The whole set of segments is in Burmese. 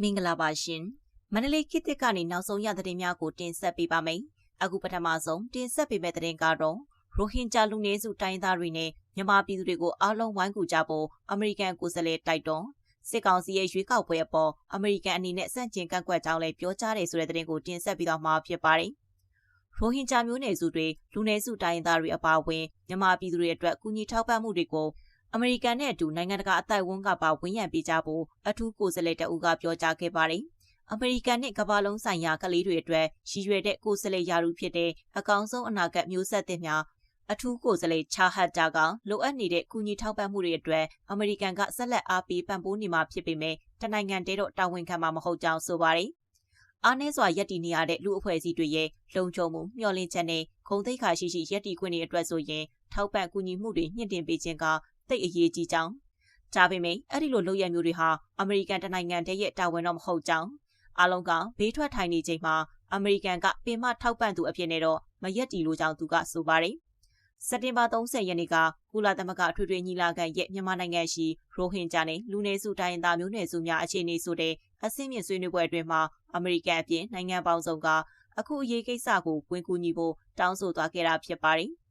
မင်္ဂလာပါရှင်မန္တလေးခေတ်သစ်ကနေနောက်ဆုံးရသတင်းများကိုတင်ဆက်ပေးပါမယ်အခုပထမဆုံးတင်ဆက်ပေးမယ့်သတင်းကတော့ရိုဟင်ဂျာလူနည်းစုတိုင်းသားတွေနဲ့မြန်မာပြည်သူတွေကိုအားလုံးဝိုင်းကူကြဖို့အမေရိကန်ကိုယ်စားလှယ်တိုက်တွန်းစစ်ကောင်စီရဲ့ရွေးကောက်ပွဲအပေါ်အမေရိကန်အနေနဲ့စန့်ကျင်ကန့်ကွက်ကြောင်းလည်းပြောကြားတယ်ဆိုတဲ့သတင်းကိုတင်ဆက်ပြီးတော့မှာဖြစ်ပါတယ်ရိုဟင်ဂျာမျိုးနွယ်စုတွေလူနည်းစုတိုင်းသားတွေအပါအဝင်မြန်မာပြည်သူတွေအတွက်ကူညီထောက်ပံ့မှုတွေကို အမေရိကန်နဲ့အတူနိုင်ငံတကာအတိုက်အဝန်းကပါဝန်ရံပေးကြဖို့အထူးကိုယ်စားလှယ်တအူးကပြောကြားခဲ့ပါတယ်။အမေရိကန်နဲ့ကမ္ဘာလုံးဆိုင်ရာကလေးတွေအတွက်ရည်ရွယ်တဲ့ကိုယ်စားလှယ်ယာရုဖြစ်တဲ့အကောင်းဆုံးအနာဂတ်မျိုးဆက်သစ်များအထူးကိုယ်စားလှယ်ချာဟတ်တာကလိုအပ်နေတဲ့ကူညီထောက်ပံ့မှုတွေအတွက်အမေရိကန်ကဆက်လက်အားပေးပံ့ပိုးနေမှာဖြစ်ပေမဲ့တနိုင်ငံတည်းတော့တာဝန်ခံမှာမဟုတ်ကြောင်းဆိုပါတယ်။အားနည်းစွာယက်တီနေရတဲ့လူအဖွဲ့အစည်းတွေရဲ့လုံခြုံမှုမျှော်လင့်ချက်နဲ့ဂုဏ်သိက္ခာရှိရှိယက်တီခွင့်တွေအတွက်ဆိုရင်ထောက်ပံ့ကူညီမှုတွေညှင့်တင်ပေးခြင်းက သိအရေးကြီးကြောင်းဒါပေမဲ့အဲ့ဒီလိုလုပ်ရမျိုးတွေဟာအမေရိကန်တနိုင်ငံတည်းရဲ့တာဝန်တော့မဟုတ်ကြောင်းအလုံးကဘေးထွက်ထိုင်နေချိန်မှာအမေရိကန်ကပင်မထောက်ပံ့သူအဖြစ်နဲ့တော့မရက်တီလိုကြောင်းသူကဆိုပါတယ်စက်တင်ဘာ30ရက်နေ့ကကုလသမဂ္ဂထွေထွေညီလာခံရဲ့မြန်မာနိုင်ငံရှိရိုဟင်ဂျာနဲ့လူနည်းစုတိုင်းသားမျိုးနွယ်စုများအခြေအနေဆိုတဲ့အဆင့်မြင့်ဆွေးနွေးပွဲအတွင်းမှာအမေရိကန်အပြင်နိုင်ငံပေါင်းစုံကအခုအရေးကိစ္စကိုဝင်ကူညီဖို့တောင်းဆိုသွားခဲ့တာဖြစ်ပါတယ်။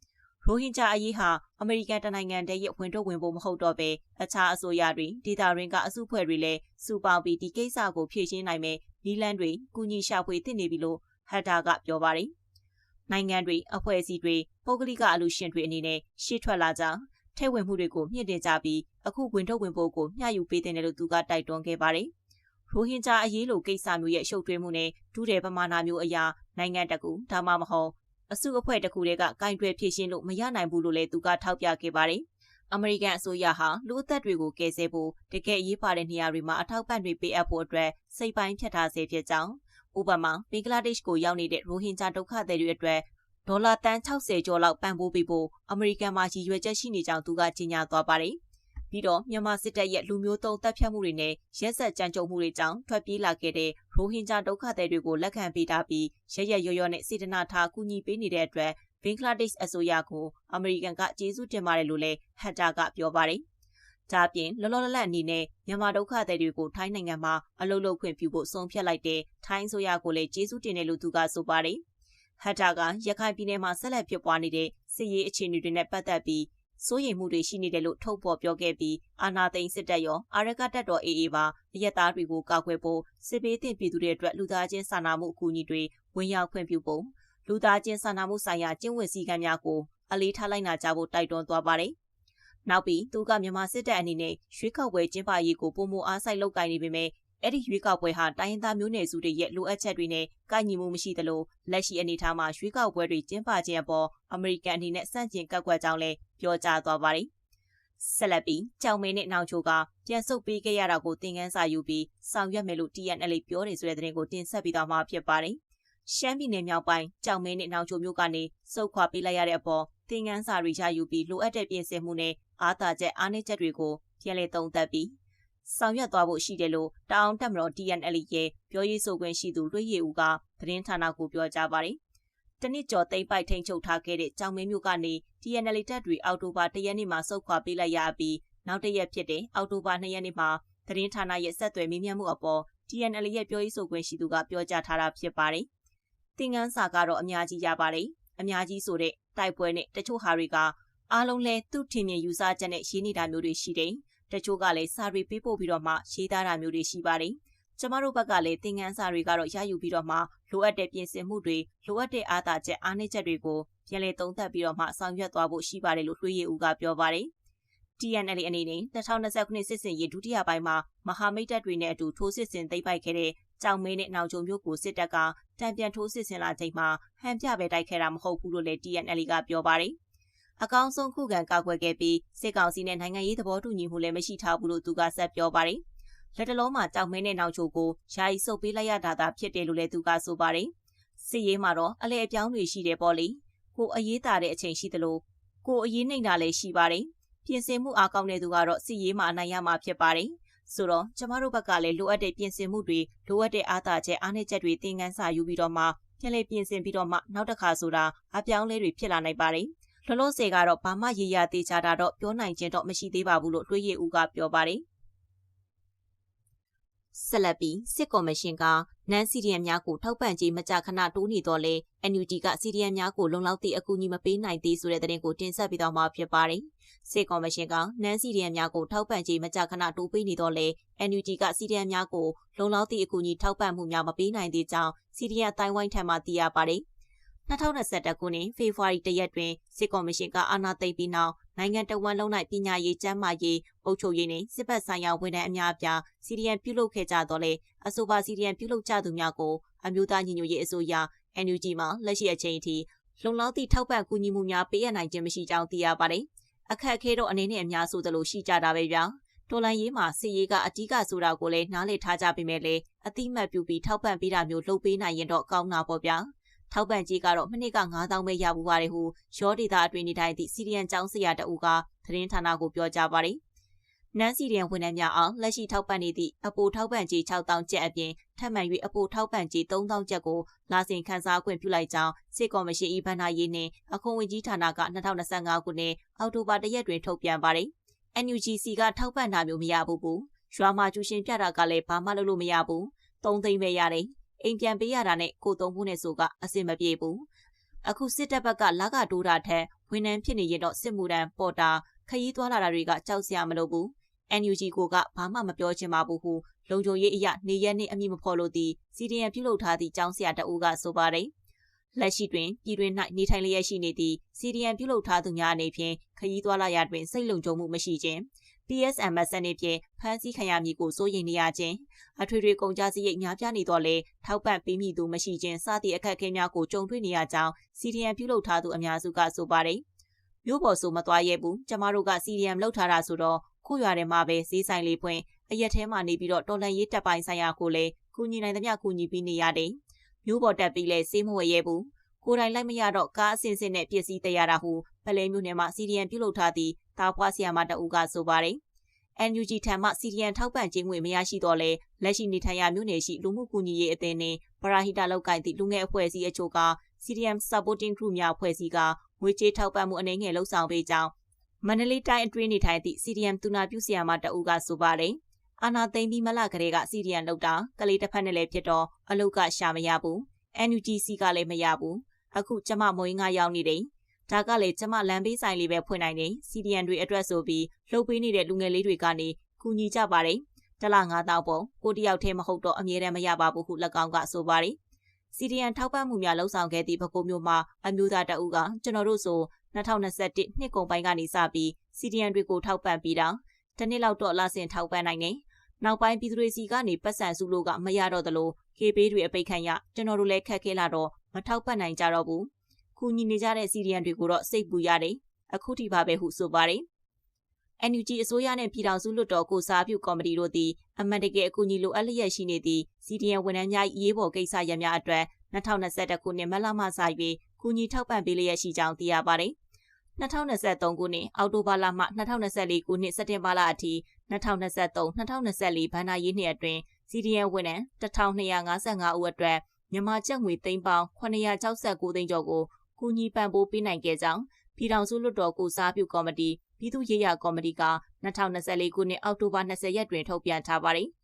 ရိုဟင်ဂျာအရေးဟာအမေရိကန်တနိုင်ငံတည်းရဲ့ဝင်တော့ဝင်ဖို့မဟုတ်တော့ပဲအခြားအစိုးရတွေဒေသရင်းကအစုဖွဲ့တွေလည်းစုပေါင်းပြီးဒီကိစ္စကိုဖြေရှင်းနိုင်မယ်နီလန်တွေကူညီရှာဖွေသင့်နေပြီလို့ဟက်တာကပြောပါတယ်။နိုင်ငံတွေအဖွဲ့အစည်းတွေပုဂ္ဂလိကအလူရှင်တွေအနေနဲ့ရှေ့ထွက်လာကြထဲဝင်မှုတွေကိုမြင့်တင်ကြပြီးအခုဝင်တော့ဝင်ဖို့ကိုမျှယူပေးတဲ့လို့သူကတိုက်တွန်းခဲ့ပါတယ်။ရိုဟင်ဂျာအရေးလိုကိစ္စမျိုးရဲ့ရှုပ်ထွေးမှုနဲ့ဒုတဲ့ပမာဏမျိုးအရာနိုင်ငံတကူဒါမှမဟုတ် အစုအဖွဲ့တစ်ခုတည်းကကင်တွယ်ဖြည့်ရှင်းလို့မရနိုင်ဘူးလို့လည်းသူကထောက်ပြခဲ့ပါတယ်။အမေရိကန်အစိုးရဟာလူအသက်တွေကိုကယ်ဆယ်ဖို့တကယ်အရေးပါတဲ့နေရာတွေမှာအထောက်ပံ့တွေပေးအပ်ဖို့အတွက်စိတ်ပိုင်းဖြတ်ထားဆဲဖြစ်ကြောင်းဥပမာဘင်္ဂလားဒေ့ရှ်ကိုရောက်နေတဲ့ရိုဟင်ဂျာဒုက္ခသည်တွေအတွက်ဒေါ်လာတန်60ကျော်လောက်ပံ့ပိုးပေးဖို့အမေရိကန်မှာရည်ရွယ်ချက်ရှိနေကြောင်းသူကကြေညာသွားပါတယ်။ ပြီးတော့မြန်မာစစ်တပ်ရဲ့လူမျိုးတုံးတပ်ဖြတ်မှုတွေနဲ့ရက်ဆက်ကြမ်းကြုတ်မှုတွေကြောင့်ထွက်ပြေးလာခဲ့တဲ့ရိုဟင်ဂျာဒုက္ခသည်တွေကိုလက်ခံပေးထားပြီးရရရော်ရော်နဲ့စေတနာထားကူညီပေးနေတဲ့အတွက်ဘင်္ဂလားဒေ့ရှ်အစိုးရကိုအမေရိကန်ကကျေးဇူးတင်ပါတယ်လို့လည်းဟက်တာကပြောပါတယ်။ဒါပြင်လောလောလတ်အနေနဲ့မြန်မာဒုက္ခသည်တွေကိုထိုင်းနိုင်ငံမှာအလုပ်လုပ်ခွင့်ပြုဖို့ဆုံးဖြတ်လိုက်တဲ့ထိုင်းဆိုရကိုလည်းကျေးဇူးတင်တယ်လို့သူကဆိုပါတယ်။ဟက်တာကရခိုင်ပြည်နယ်မှာဆက်လက်ဖြစ်ပွားနေတဲ့စစ်ရေးအခြေအနေတွေနဲ့ပတ်သက်ပြီး စိုးရိမ်မှုတွေရှိနေတယ်လို့ထုတ်ဖော်ပြောခဲ့ပြီးအာနာသိန်းစစ်တပ်ရောအာရကတပ်တော် AA ပါအရက်သားတွေကိုကာကွယ်ဖို့စစ်ပေးတင်ပြည်သူတွေအတွက်လူသားချင်းစာနာမှုအကူအညီတွေဝင်ရောက်ခွင့်ပြုဖို့လူသားချင်းစာနာမှုဆိုင်ရာကျင့်ဝတ်စည်းကမ်းများကိုအလေးထားလိုက်နာကြဖို့တိုက်တွန်းသွားပါတယ်။နောက်ပြီးသူကမြန်မာစစ်တပ်အနေနဲ့ရွေးကောက်ပွဲကျင်းပရေးကိုပုံမအားဆိုင်လုပ်ကိုင်နေပေမဲ့ အဲ့ဒီရွေးကောက်ပွဲဟာတိုင်းရင်းသားမျိုးနွယ်စုတွေရဲ့လိုအပ်ချက်တွေနဲ့ကိုက်ညီမှုမရှိသလိုလက်ရှိအနေအထားမှာရွေးကောက်ပွဲတွေကျင်းပခြင်းအပေါ်အမေရိကန်အနေနဲ့စန့်ကျင်ကန့်ကွက်ကြောင်းလည်းပြောကြားသွားပါတယ်။ဆက်လက်ပြီးကြောင်မဲနဲ့နောင်ချိုကပြန်ဆုတ်ပေးခဲ့ရတာကိုသင်ခန်းစာယူပြီးဆောင်ရွက်မယ်လို့ TNL ပြောနေဆိုတဲ့သတင်းကိုတင်ဆက်ပြီးတော့မှဖြစ်ပါတယ်။ရှမ်းပြည်နယ်မြောက်ပိုင်းကြောင်မဲနဲ့နောင်ချိုမြို့ကနေစုတ်ခွာပေးလိုက်ရတဲ့အပေါ်သင်ခန်းစာတွေရယူပြီးလိုအပ်တဲ့ပြင်ဆင်မှုနဲ့အားသာချက်အားနည်းချက်တွေကိုပြန်လည်သုံးသပ်ပြီး ဆောင်ရွက်သွားဖို့ရှိတယ်လို့တောင်တက်မတော် TNL ရဲ့ပြောရေးဆိုခွင့်ရှိသူလွှေရည်ဦးကသတင်းဌာနကိုပြောကြားပါတယ်။တနစ်ကျော်သိမ့်ပိုက်ထိန်ချုပ်ထားခဲ့တဲ့ကြောင်မင်းမျိုးကနေ TNL တပ်တွေအောက်တိုဘာ၁ရက်နေ့မှာစုခွာပေးလိုက်ရပြီးနောက်တစ်ရက်ဖြစ်တဲ့အောက်တိုဘာ၂ရက်နေ့မှာသတင်းဌာနရဲ့ဆက်သွယ်မေးမြန်းမှုအပေါ် TNL ရဲ့ပြောရေးဆိုခွင့်ရှိသူကပြောကြားထားတာဖြစ်ပါတယ်။သင်ခန်းစာကတော့အများကြီးရပါတယ်။အများကြီးဆိုတဲ့တိုက်ပွဲနဲ့တချို့ဟာတွေကအားလုံးလဲသူ့ထင်မြင်ယူဆချက်နဲ့ရေးနေတာမျိုးတွေရှိတယ်။ တချို့ကလည်းစာတွေပေးပို့ပြီးတော့မှရေးသားတာမျိုးတွေရှိပါတယ်။ကျမတို့ဘက်ကလည်းသင်ခန်းစာတွေကတော့ရယူပြီးတော့မှလိုအပ်တဲ့ပြင်ဆင်မှုတွေလိုအပ်တဲ့အားသာချက်အားနည်းချက်တွေကိုပြန်လည်သုံးသပ်ပြီးတော့မှဆောင်ရွက်သွားဖို့ရှိပါတယ်လို့တွေးရဦးကပြောပါတယ်။ TNL အနေနဲ့2020ခုနှစ်စစ်စင်ရေးဒုတိယပိုင်းမှာမဟာမိတ်တပ်တွေနဲ့အတူထိုးစစ်ဆင်သိမ်းပိုက်ခဲ့တဲ့ကြောင်မဲနဲ့နောင်ချုံမျိုးကိုစစ်တပ်ကတံပြန်ထိုးစစ်ဆင်လာချိန်မှာဟန်ပြပဲတိုက်ခဲ့တာမဟုတ်ဘူးလို့လည်း TNL ကပြောပါတယ်။ အကောင်းဆုံးခုခံကာကွယ်ခဲ့ပြီးစစ်ကောင်စီနဲ့နိုင်ငံရေးသဘောတူညီမှုလည်းမရှိထားဘူးလို့သူကဆက်ပြောပါတယ်။လက်တလုံးမှာကြောက်မဲနဲ့နောက်ချိုကိုယာယီစုပ်ပေးလိုက်ရတာသာဖြစ်တယ်လို့လည်းသူကဆိုပါတယ်။စစ်ရေးမှာတော့အလဲအပြောင်းတွေရှိတယ်ပေါ့လေ။ကိုအရေးတာတဲ့အချိန်ရှိသလိုကိုအရေးနှိမ့်တာလည်းရှိပါတယ်။ပြင်ဆင်မှုအားကောင်းတဲ့သူကတော့စစ်ရေးမှာအနိုင်ရမှာဖြစ်ပါတယ်။ဆိုတော့ကျမတို့ဘက်ကလည်းလိုအပ်တဲ့ပြင်ဆင်မှုတွေလိုအပ်တဲ့အားသာချက်အားနည်းချက်တွေသင်ခန်းစာယူပြီးတော့မှပြန်လည်ပြင်ဆင်ပြီးတော့မှနောက်တစ်ခါဆိုတာအပြောင်းလဲတွေဖြစ်လာနိုင်ပါတယ်။ လောလောဆယ်ကတော့ဘာမှရေရာသေးချတာတော့ပြောနိုင်ခြင်းတော့မရှိသေးပါဘူးလို့တွေးရဦးကပြောပါတယ်ဆက်လက်ပြီးစစ်ကော်မရှင်ကနန်းစီရီယံများကိုထောက်ပံ့ကြေးမကြာခဏတိုးနေတော့လဲ NUG ကစီရီယံများကိုလုံလောက်သည့်အကူအညီမပေးနိုင်သေးဆိုတဲ့သတင်းကိုတင်ဆက်ပေးတော့မှာဖြစ်ပါတယ်။စစ်ကော်မရှင်ကနန်းစီရီယံများကိုထောက်ပံ့ကြေးမကြာခဏတိုးပေးနေတော့လဲ NUG ကစီရီယံများကိုလုံလောက်သည့်အကူအညီထောက်ပံ့မှုများမပေးနိုင်သေးကြောင်းစီရီယံအတိုင်းဝိုင်းထံမှသိရပါတယ်။ 2021ခုနှစ်ဖေဖော်ဝါရီလရက်တွင်စစ်ကော်မရှင်ကအာဏာသိမ်းပြီးနောက်နိုင်ငံတော်ဝန်လုံး၌ပညာရေးကျန်းမာရေးအုပ်ချုပ်ရေးနှင့်စစ်ဘက်ဆိုင်ရာဝန်ထမ်းအများအပြားစီရီယံပြုလုပ်ခဲ့ကြတော့လေအဆိုပါစီရီယံပြုလုပ်ကြသူများကိုအမျိုးသားညီညွတ်ရေးအစိုးရ NUG မှလက်ရှိအချိန်အထိလုံလောက်သည့်ထောက်ပံ့ကူညီမှုများပေးရနိုင်ခြင်းမရှိကြောင်းသိရပါတယ်။အခက်အခဲတော့အနေနဲ့အများဆိုသလိုရှိကြတာပဲဗျာ။တော်လန်ရေးမှာစစ်ရေးကအ धिक ဆိုတာကိုလည်းနားလည်ထားကြပေမဲ့လည်းအတိမတ်ပြုပြီးထောက်ပံ့ပေးတာမျိုးလုပ်ပေးနိုင်ရင်တော့ကောင်းတာပေါ့ဗျာ။ ထောက်ပံ့ကြေးကတော့မနှစ်က9000ပဲရပူပါတယ်ဟုရောဒေတာအတွင်းနေထိုင်သည့်စီရီယန်ကျောင်းဆရာတအူကသတင်းဌာနကိုပြောကြားပါတယ်။နန်းစီရီယန်ဝန်ထမ်းများအောင်လက်ရှိထောက်ပံ့နေသည့်အပိုထောက်ပံ့ကြေး6000ကျပ်အပြင်ထပ်မံ၍အပိုထောက်ပံ့ကြေး3000ကျပ်ကိုလာစဉ်ခန်းစားခွင့်ပြုလိုက်ကြောင်းစစ်ကော်မရှင်ဤဘဏ္ဍာရေးနှင့်အခွန်ဝင်ကြီးဌာနက2025ခုနှစ်အောက်တိုဘာ၁ရက်တွင်ထုတ်ပြန်ပါတယ်။ NUGC ကထောက်ပံ့တာမျိုးမရဘူးဘူး။ရွာမှာကျူရှင်ပြတာကလည်းဘာမှလုပ်လို့မရဘူး။3သိန်းပဲရတယ်။ အိမ်ပြန်ပေးရတာနဲ့ကိုသုံးဖို့နဲ့ဆိုကအဆင်မပြေဘူးအခုစစ်တပ်ဘက်ကလကတိုးတာထက်ဝန်ထမ်းဖြစ်နေရင်တော့စစ်မှုထမ်းပေါ်တာခရီးသွားလာတာတွေကကြောက်စရာမလိုဘူး NUG ကိုကဘာမှမပြောချင်ပါဘူးဟုလုံခြုံရေးအရာနေရက်နဲ့အမိမဖော်လို့သည်စီဒီအန်ပြုလုပ်ထားသည့်ကျောင်းဆရာတအူးကဆိုပါတယ်လက်ရှိတွင်ပြည်တွင်၌နေထိုင်လျက်ရှိနေသည့်စီဒီအန်ပြုလုပ်ထားသူများအနေဖြင့်ခရီးသွားလာရတွင်စိတ်လုံခြုံမှုမရှိခြင်း PSMS စနစ်ဖြင့်ဖမ်းဆီးခံရမည်ကိုစိုးရိမ်နေရခြင်းအထွေထွေကုန်ကြစရိတ်များပြားနေတော့လေထောက်ပံ့ပေးမိသူမရှိခြင်းစသည့်အခက်အခဲများကိုကြုံတွေ့နေရကြောင်း CDM ပြုလုပ်ထားသူအများစုကဆိုပါတယ်။မြို့ပေါ်ဆိုမသွားရဲဘူးကျမတို့က CDM လုပ်ထားတာဆိုတော့ခုရွာထဲမှာပဲဈေးဆိုင်လေးဖွင့်အရက်ထဲမှာနေပြီးတော့တော်လန်ရေးတက်ပိုင်းဆိုင်ရာကိုလည်းကူညီနိုင်သမျှကူညီပြီးနေရတယ်။မြို့ပေါ်တက်ပြီးလဲစေးမဝဲရဲဘူး။ကိုယ်တိုင်လိုက်မရတော့ကားအစင်စင်နဲ့ပစ္စည်းတရတာဟုပလဲမျိုးနယ်မှာ CDM ပြုလုပ်ထားသည့် တာဖွားဆီယာမတအူကဆိုပါတယ်။ NUG ထံမှစီရီယံထောက်ပံ့ခြင်းငွေမရရှိတော့လဲလက်ရှိနေထိုင်ရာမြို့နယ်ရှိလူမှုကူညီရေးအသင်းနှင့်ပရာဟိတလောက်ကင်သည့်လူငယ်အဖွဲ့အစည်းအချို့က CDM Supporting Group များဖွဲ့စည်းကငွေကြေးထောက်ပံ့မှုအနေငယ်လှုပ်ဆောင်ပေးကြောင်းမန္တလေးတိုင်းအတွင်းနေထိုင်သည့် CDM တူနာပြုဆရာမတအူးကဆိုပါတယ်အာနာသိမ့်ပြီးမလကလေးက CDM လောက်တာကလေးတစ်ဖက်နဲ့လည်းဖြစ်တော့အလုတ်ကရှာမရဘူး NUGC ကလည်းမရဘူးအခုကျမမွေးငါရောက်နေတယ် ဒါကလေကျမလမ်းဘေးဆိုင်လေးပဲဖွင့်နိုင်တယ်စီဒီအန်တွေအတွက်ဆိုပြီးလှုပ်ပေးနေတဲ့လူငယ်လေးတွေကနေကူညီကြပါတယ်တလ9000ပေါ့ကိုတယောက်တည်းမဟုတ်တော့အမြဲတမ်းမရပါဘူးဟု၎င်းကဆိုပါတယ်စီဒီအန်ထောက်ပံ့မှုများလှုံ့ဆော်ခဲ့သည့်ပဲခူးမြို့မှာအမျိုးသားတအုပ်ကကျွန်တော်တို့ဆို2021နှစ်ကုန်ပိုင်းကနေစပြီးစီဒီအန်တွေကိုထောက်ပံ့ပြီးတာတနည်းလောက်တော့လာဆင်ထောက်ပံ့နိုင်တယ်နောက်ပိုင်းပြည်သူတွေစီကနေပတ်စံစုလို့ကမရတော့သလိုကေပေးတွေအပိတ်ခံရကျွန်တော်တို့လည်းခက်ခဲလာတော့မထောက်ပံ့နိုင်ကြတော့ဘူး ကူညီနေကြတဲ့စီရီယန်တွေကိုတော့စိတ်ပူရတယ်။အခုထိပါပဲဟုဆိုပါတယ်။ NUG အစိုးရနဲ့ပြည်ထောင်စုလွှတ်တော်ကိုစားပြုကော်မတီတို့သည်အမှန်တကယ်အကူအညီလိုအပ်လျက်ရှိနေသည့်စီဒီယန်ဝန်ထမ်းများ၏ရေးပေါ်ကိစ္စရပ်များအတွက်2021ခုနှစ်မလမှစ၍ကူညီထောက်ပံ့ပေးလျက်ရှိကြောင်းသိရပါတယ်။2023ခုနှစ်အောက်တိုဘာလမှ2024ခုနှစ်စက်တင်ဘာလအထိ2023-2024ဘဏ္ဍာရေးနှစ်အတွင်း CDN ဝန်ထမ်း1255ဦးအတွက်မြန်မာကျပ်ငွေသိန်းပေါင်း969သိန်းကျော်ကို ကူညီပံ့ပိုးပေးနိုင်ခဲ့ကြောင်းပြည်ထောင်စုလွှတ်တော်ကိုစားပြုကော်မတီပြည်သူ့ရေးရာကော်မတီက2024ခုနှစ်အောက်တိုဘာ20ရက်တွင်ထုတ်ပြန်ထားပါတယ်။